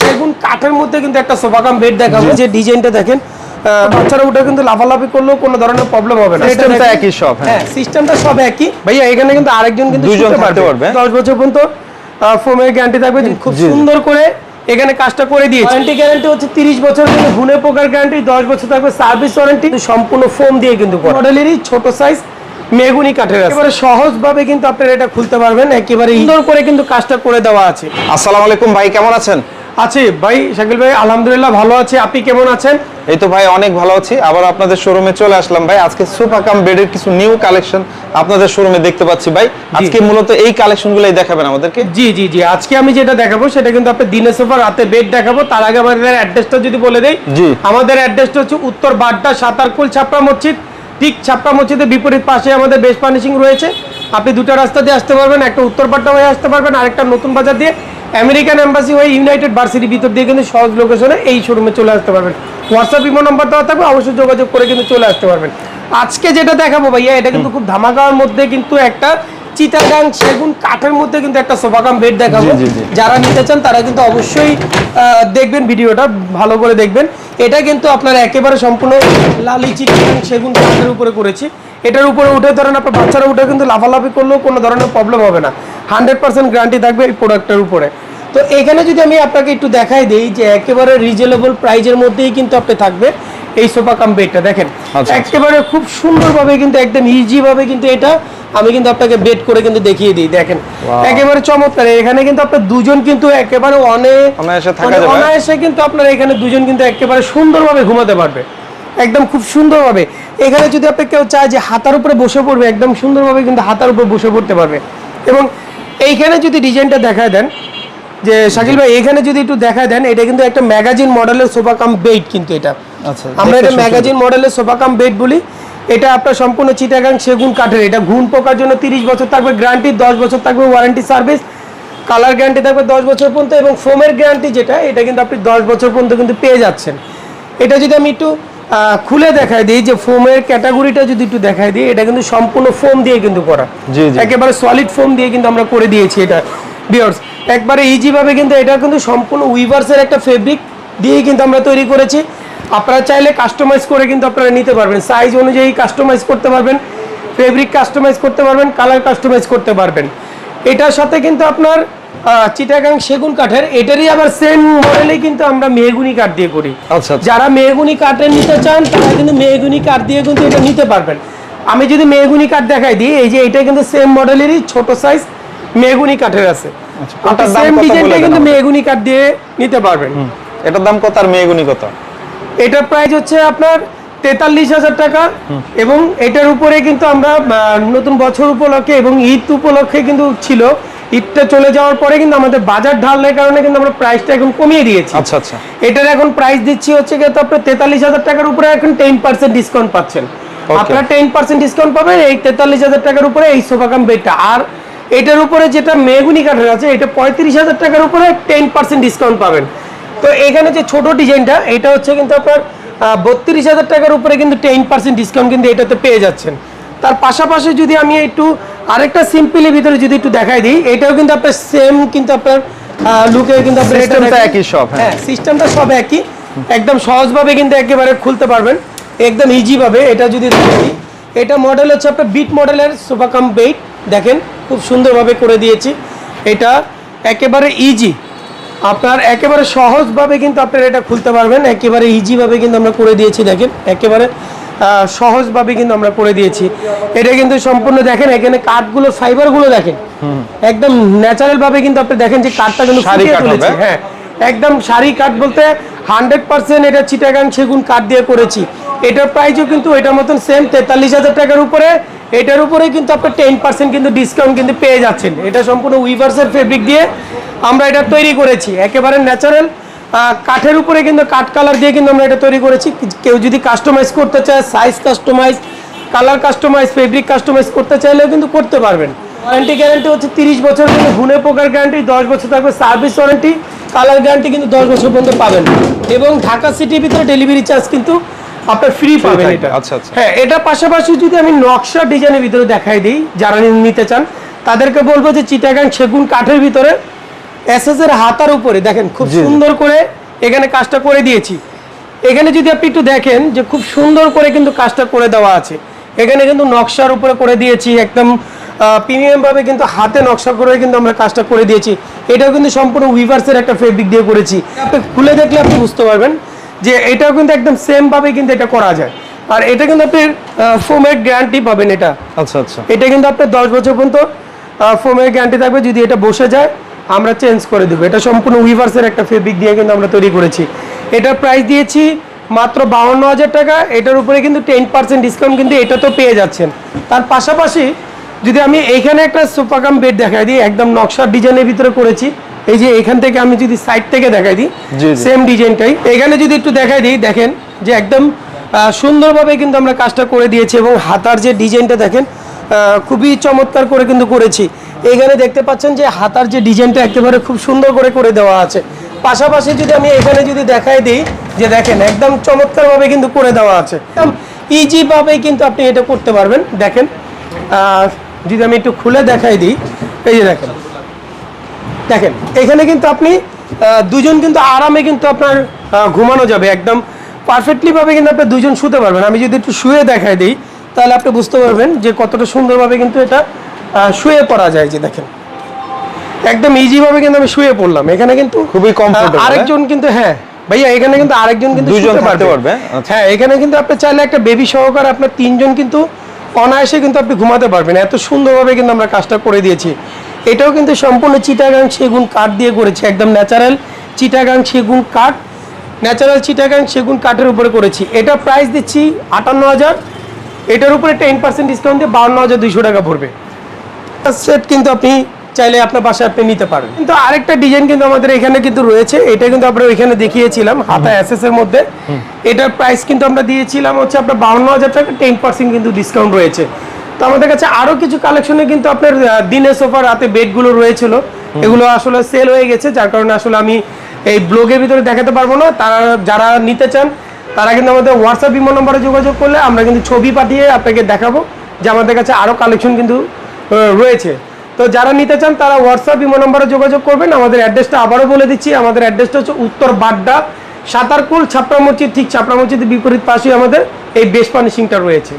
সেগুন কাঠের মধ্যে কিন্তু একটা সোফা কাম বেড দেখাবো যে ডিজাইনটা দেখেন বাচ্চারা ওটা কিন্তু লাফালাফি করলেও কোনো ধরনের প্রবলেম হবে না। System টা এটা দেখেন- একই সব, হ্যাঁ। সিস্টেমটা সব একই। ভাইয়া এখানে কিন্তু আরেকজন কিন্তু দুইজন থাকতে পারবে। দশ বছর পর্যন্ত ফোমের গ্যারান্টি থাকবে। খুব। সুন্দর করে এখানে কাজটা করে দিয়েছে। ওয়ারেন্টি গ্যারান্টি হচ্ছে 30 বছর কিন্তু পোকার গ্যারান্টি 10 বছর থাকবে। সার্ভিস ওয়ারেন্টি সম্পূর্ণ ফোম দিয়ে কিন্তু মডেলেরই ছোট সাইজ মেগুনি কাঠের আছে। একেবারে সহজভাবে কিন্তু আপনারা এটা খুলতে পারবেন একেবারে সুন্দর করে কিন্তু কাজটা করে দেওয়া আছে। আসসালামু আলাইকুম ভাই কেমন আছেন? আছে। ভাই শাকিল ভাই আলহামদুলিল্লাহ ভালো আছে। আপনি কেমন আছেন? এই তো ভাই অনেক ভালো আছি। আবার আপনাদের শোরুমে চলে আসলাম ভাই। আজকে সোফা কাম বেডের কিছু নিউ কালেকশন আপনাদের শোরুমে দেখতে পাচ্ছি ভাই। আজকে মূলত এই কালেকশনগুলোই দেখাবেন আমাদেরকে। জি জি জি। আজকে আমি যেটা দেখাবো সেটা কিন্তু আপনি দিনে সোফা রাতে বেড দেখাবো। তার আগে আমাদের অ্যাড্রেসটা যদি বলে দেই জি। আমাদের অ্যাড্রেসটা হচ্ছে উত্তর বাড্ডা সাতারকুল ছাপড়া মসজিদ। ঠিক ছাপ্পা মসজিদের বিপরীত পাশে আমাদের বেশ পানিশিং রয়েছে। আপনি দুটো রাস্তা দিয়ে আসতে পারবেন একটা উত্তর বাড্ডা হয়ে আসতে পারবেন আরেকটা নতুন বাজার দিয়ে আমেরিকান অ্যাম্বাসি হয়ে ইউনাইটেড ভার্সিটির ভিতর দিয়ে কিন্তু সহজ লোকেশনে এই শোরুমে চলে আসতে পারবেন। হোয়াটসঅ্যাপ ইমো নাম্বার দেওয়া থাকবে অবশ্যই যোগাযোগ করে কিন্তু চলে আসতে পারবেন। আজকে যেটা দেখাবো ভাইয়া এটা কিন্তু খুব ধামাকার মধ্যে কিন্তু একটা চিটাগাং সেগুন কাঠের মধ্যে কিন্তু একটা সোফা কাম বেড দেখাবো। যারা নিতে চান তারা কিন্তু অবশ্যই দেখবেন ভিডিওটা ভালো করে দেখবেন। এটা কিন্তু আপনার একেবারে সম্পূর্ণ লালি চিটাগাং সেগুন কাঠের উপরে করেছি। এটার উপরে উঠে ধরেন আপনার বাচ্চারা উঠে কিন্তু লাফালাফি করলেও কোনো ধরনের প্রবলেম হবে না। হান্ড্রেড পার্সেন্ট গ্যারান্টি থাকবে এই প্রোডাক্টের উপরে। তো এখানে যদি আমি আপনাকে একটু দেখাই দিই যে একেবারে রিজনেবল প্রাইজের মধ্যেই কিন্তু আপনি থাকবে এই সোফা কাম বেডটা দেখেন। একেবারে খুব সুন্দরভাবে কিন্তু একদম ইজি ভাবে কিন্তু এটা আমি কিন্তু আপনাকে বেড করে কিন্তু দেখিয়ে দিই দেখেন। একেবারে চমৎকার এখানে কিন্তু আপনার দুজন কিন্তু একেবারে অনেক অনায়াসে কিন্তু আপনার এখানে দুজন কিন্তু একেবারে সুন্দরভাবে ঘুমাতে পারবে একদম খুব সুন্দরভাবে। এখানে যদি আপনি কেউ চায় যে হাতার উপরে বসে পড়বে একদম সুন্দরভাবে কিন্তু হাতার উপরে বসে পড়তে পারবে। এবং এইখানে যদি ডিজাইনটা দেখায় দেন যে শাকিল ভাই এখানে যদি একটু দেখায় দেন এটা কিন্তু একটা ম্যাগাজিন মডেলের সোফা কাম বেড কিন্তু এটা। আচ্ছা, আমরা এটা ম্যাগাজিন মডেলের সোফা কাম বেড বলি। এটা আপনার সম্পূর্ণ চিটাগাং সেগুন কাঠের এটা ঘুন পোকার জন্য তিরিশ বছর থাকবে গ্যারান্টি দশ বছর থাকবে ওয়ারেন্টি সার্ভিস কালার গ্যারান্টি থাকবে দশ বছর পর্যন্ত এবং ফোমের গ্যারান্টি যেটা এটা কিন্তু আপনি দশ বছর পর্যন্ত কিন্তু পেয়ে যাচ্ছেন। এটা যদি আমি একটু খুলে দেখাই দিই যে ফোমের ক্যাটাগরিটা যদি একটু দেখাই দিই এটা কিন্তু সম্পূর্ণ ফোম দিয়ে কিন্তু করা। জি, জি। একেবারে সলিড ফোম দিয়ে কিন্তু আমরা করে দিয়েছি এটা। বিয়ার্স একবারে ইজি ভাবে কিন্তু এটা কিন্তু সম্পূর্ণ উইভার্সের একটা ফেব্রিক দিয়ে কিন্তু আমরা তৈরি করেছি। আপনারা চাইলে কাস্টমাইজ করে কিন্তু আপনারা নিতে পারবেন। সাইজ অনুযায়ী কাস্টমাইজ করতে পারবেন ফেব্রিক কাস্টমাইজ করতে পারবেন কালার কাস্টমাইজ করতে পারবেন। এটার সাথে কিন্তু আপনার চিটাগাং সেগুন কাঠের এটারই আবার সেম মডেলে কিন্তু আমরা মেহগুনি কাঠ দিয়ে করি। আচ্ছা, আচ্ছা। যারা মেহগুনি কাঠের নিতে চান তারা কিন্তু মেহগুনি কাঠ দিয়ে কিন্তু এটা নিতে পারবেন। আমি যদি মেহগুনি কাঠ দেখাই দিই এই যে এটা কিন্তু সেম মডেলেরই ছোট সাইজ মেহগুনি কাঠের আছে। আচ্ছা, সেম ডিজাইনটা কিন্তু? মেহগুনি কাঠ দিয়ে নিতে পারবেন। এটার দাম কত আর মেয়েগুনি কত? এটার প্রাইস হচ্ছে আপনার তেতাল্লিশ হাজার টাকা এবং এটার উপরে কিন্তু আমরা নতুন বছর উপলক্ষে এবং ঈদ উপলক্ষে কিন্তু ছিল। ঈদটা চলে যাওয়ার পরে কিন্তু আমাদের বাজার ঢালের কারণে কিন্তু আমরা প্রাইসটা এখন কমিয়ে দিয়েছি। আচ্ছা আচ্ছা। এটার এখন প্রাইস দিচ্ছি হচ্ছে গিয়ে তো আপনার তেতাল্লিশ হাজার টাকার উপরে এখন টেন পার্সেন্ট ডিসকাউন্ট পাচ্ছেন। আপনারা টেন পার্সেন্ট ডিসকাউন্ট পাবেন এই তেতাল্লিশ হাজার টাকার উপরে এই সোফা কাম বেডটা আর এটার উপরে যেটা মেগুনি কাঠের আছে এটা পঁয়ত্রিশ হাজার টাকার উপরে টেন পার্সেন্ট ডিসকাউন্ট পাবেন। তো এখানে যে ছোট ডিজাইনটা এটা হচ্ছে কিন্তু আপনার বত্রিশ হাজার টাকার উপরে কিন্তু টেন পার্সেন্ট ডিসকাউন্ট কিন্তু এটাতে পেয়ে যাচ্ছেন। তার পাশাপাশি যদি আমি একটু আরেকটা সিম্পলের ভিতরে যদি একটু দেখাই দিই এটাও কিন্তু আপনার সেম কিন্তু আপনার লুকে কিন্তু আপনার। একই সব, হ্যাঁ। হ্যাঁ সিস্টেমটা সব একই। একদম সহজভাবে কিন্তু একেবারে খুলতে পারবেন। একদম ইজিভাবে এটা যদি দেখি এটা মডেল হচ্ছে আপনার বিট মডেলের সোফা কাম বেইট দেখেন খুব সুন্দরভাবে করে দিয়েছি। এটা একেবারে ইজি আপনার একেবারে সহজভাবে কিন্তু আপনারা এটা খুলতে পারবেন। একেবারে ইজিভাবে কিন্তু আমরা করে দিয়েছি দেখেন। একেবারে সহজভাবে কিন্তু আমরা করে দিয়েছি। এটা কিন্তু সম্পূর্ণ দেখেন এখানে কাঠগুলো ফাইবারগুলো দেখেন। একদম ন্যাচারাল ভাবে কিন্তু আপনি দেখেন যে কাঠটা কিন্তু? হ্যাঁ একদম শাড়ি কাঠ বলতে হান্ড্রেড পার্সেন্ট এটা চিটাগাং সেগুন কাঠ দিয়ে করেছি। এটার প্রাইসও কিন্তু এটার মতন সেম তেতাল্লিশ হাজার টাকার উপরে। এটার উপরে কিন্তু আপনার টেন পার্সেন্ট কিন্তু ডিসকাউন্ট কিন্তু পেয়ে যাচ্ছেন। এটা সম্পূর্ণ উইভার্সের ফেব্রিক দিয়ে আমরা এটা তৈরি করেছি। একেবারে ন্যাচারাল কাঠের উপরে কিন্তু কাঠ কালার দিয়ে কিন্তু আমরা এটা তৈরি করেছি। কেউ যদি কাস্টমাইজ করতে চায় size customise colour customise fabric customise করতে চাইলেও কিন্তু করতে পারবেন। ওয়ারেন্টি গ্যারান্টি হচ্ছে তিরিশ বছর কিন্তু ঘুনে পোকার গ্যারান্টি দশ বছর থাকবে সার্ভিস ওয়ারেন্টি কালার গ্যারান্টি কিন্তু দশ বছর পর্যন্ত পাবেন। এবং ঢাকা সিটির ভিতরে ডেলিভারি চার্জ কিন্তু আপনার ফ্রি পাবেন এটা। আচ্ছা, আচ্ছা। হ্যাঁ এটা পাশাপাশি যদি আমি নকশা ডিজাইনের ভিতরে দেখাই দিই যারা নিতে চান তাদেরকে বলব যে চিটাগাং সেগুন কাঠের ভিতরে এসএস এর হাতার উপরে দেখেন খুব। সুন্দর করে এখানে কাজটা করে দিয়েছি। এখানে যদি আপনি একটু দেখেন যে খুব সুন্দর করে কিন্তু কাজটা করে দেওয়া আছে। এখানে কিন্তু নকশার উপরে করে দিয়েছি একদম প্রিমিয়াম ভাবে কিন্তু হাতে নকশা করে কিন্তু আমরা কাজটা করে দিয়েছি। এটাও কিন্তু সম্পূর্ণ উইভার্সের একটা ফেব্রিক দিয়ে করেছি। খুলে দেখলে আপনি বুঝতে পারবেন। যে এটাও কিন্তু একদম সেম ভাবে কিন্তু এটা করা যায়। আর এটা কিন্তু আপনি ফোমের গ্যারান্টি পাবেন এটা। আচ্ছা আচ্ছা। এটা কিন্তু আপনার দশ বছর পর্যন্ত ফোমের গ্যারান্টি থাকবে যদি এটা বসে যায় আমরা চেঞ্জ করে দেবো। এটা সম্পূর্ণ উইভার্সের একটা ফেব্রিক দিয়ে কিন্তু আমরা তৈরি করেছি। এটার প্রাইস দিয়েছি মাত্র বাউন্ন হাজার টাকা। এটার উপরে কিন্তু টেন পার্সেন্ট ডিসকাউন্ট কিন্তু এটা তো পেয়ে যাচ্ছেন। তার পাশাপাশি যদি আমি এইখানে একটা সোফাকাম বেড দেখাই দিই একদম নকশার ডিজাইনের ভিতরে করেছি এই যে এখান থেকে আমি যদি সাইড থেকে দেখাই দিই। সেম ডিজাইনটাই এখানে যদি একটু দেখাই দিই দেখেন যে একদম সুন্দরভাবে কিন্তু আমরা কাজটা করে দিয়েছি এবং হাতার যে ডিজাইনটা দেখেন খুবই চমৎকার করে কিন্তু করেছি। এখানে দেখতে পাচ্ছেন যে হাতার যে ডিজাইনটা একেবারে খুব সুন্দর করে করে দেওয়া আছে। পাশাপাশি যদি আমি এখানে যদি দেখাই দিই যে দেখেন একদম চমৎকারভাবে কিন্তু করে দেওয়া আছে। একদম ইজি ভাবে কিন্তু আপনি এটা করতে পারবেন। দেখেন যদি আমি একটু খুলে দেখাই দিই এই যে দেখেন। দেখেন এখানে কিন্তু আপনি দুজন কিন্তু আরামে কিন্তু আপনার ঘুমানো যাবে একদম পারফেক্টলি ভাবে কিন্তু আপনি দুজন শুতে পারবেন। আমি যদি একটু শুয়ে দেখাই দিই তাহলে আপনি বুঝতে পারবেন যে কতটা সুন্দরভাবে কিন্তু এটা শুয়ে পড়া যায় যে দেখেন। একদম ইজি ভাবে কিন্তু আমি শুয়ে পড়লাম। এখানে কিন্তু খুবই comfortable, আহ, আরেকজন কিন্তু হ্যাঁ ভাইয়া এখানে কিন্তু আরেকজন কিন্তু থাকতে পারবে। আচ্ছা। হ্যাঁ এখানে কিন্তু আপনি চাইলে একটা বেবি সহকারে আপনার তিনজন কিন্তু অনায়াসে কিন্তু আপনি ঘুমাতে পারবেন। এত সুন্দরভাবে কিন্তু আমরা কাজটা করে দিয়েছি। এটাও কিন্তু সম্পূর্ণ চিটাগাং সেগুন কাঠ দিয়ে করেছি একদম ন্যাচারাল চিটাগাং সেগুন কাঠ ন্যাচারাল চিটাগাং সেগুন কাঠের উপরে করেছি। এটা প্রাইস দিচ্ছি আটান্ন হাজার এটার উপরে টেন পার্সেন্ট ডিসকাউন্ট দিয়ে বাউন্ন হাজার দুইশো টাকা পড়বে। সেট কিন্তু আপনি চাইলে আপনার বাসায় আপনি নিতে পারবেন। কিন্তু আরেকটা ডিজাইন কিন্তু আমাদের এখানে কিন্তু রয়েছে এটা কিন্তু আমরা ওইখানে দেখিয়েছিলাম হাতা এসএস এর মধ্যে। এটার প্রাইস কিন্তু আমরা দিয়েছিলাম হচ্ছে আপনার বাউন্ন হাজার টাকা টেন পার্সেন্ট কিন্তু ডিসকাউন্ট রয়েছে। তো আমাদের কাছে আরও কিছু কালেকশনে কিন্তু আপনার দিনে সোফা, রাতে বেডগুলো রয়েছিল। এগুলো আসলে সেল হয়ে গেছে, যার কারণে আসলে আমি এই ব্লগের ভিতরে দেখাতে পারব না। তারা, যারা নিতে চান, তারা কিন্তু আমাদের হোয়াটসঅ্যাপ ইমো নম্বরে যোগাযোগ করলে আমরা কিন্তু ছবি পাঠিয়ে আপনাকে দেখাবো যে আমাদের কাছে আরও কালেকশন কিন্তু রয়েছে। তো যারা নিতে চান, তারা হোয়াটসঅ্যাপ ইমো নম্বরে যোগাযোগ করবেন। আমাদের অ্যাড্রেসটা আবারও বলে দিচ্ছি, আমাদের অ্যাড্রেসটা হচ্ছে উত্তর বাড্ডা, সাতারকুল, ছাপড়া মসজিদ, ঠিক ছাপড়া মসজিদের বিপরীত পাশেই আমাদের এই বেশ পানিশিংটা রয়েছে।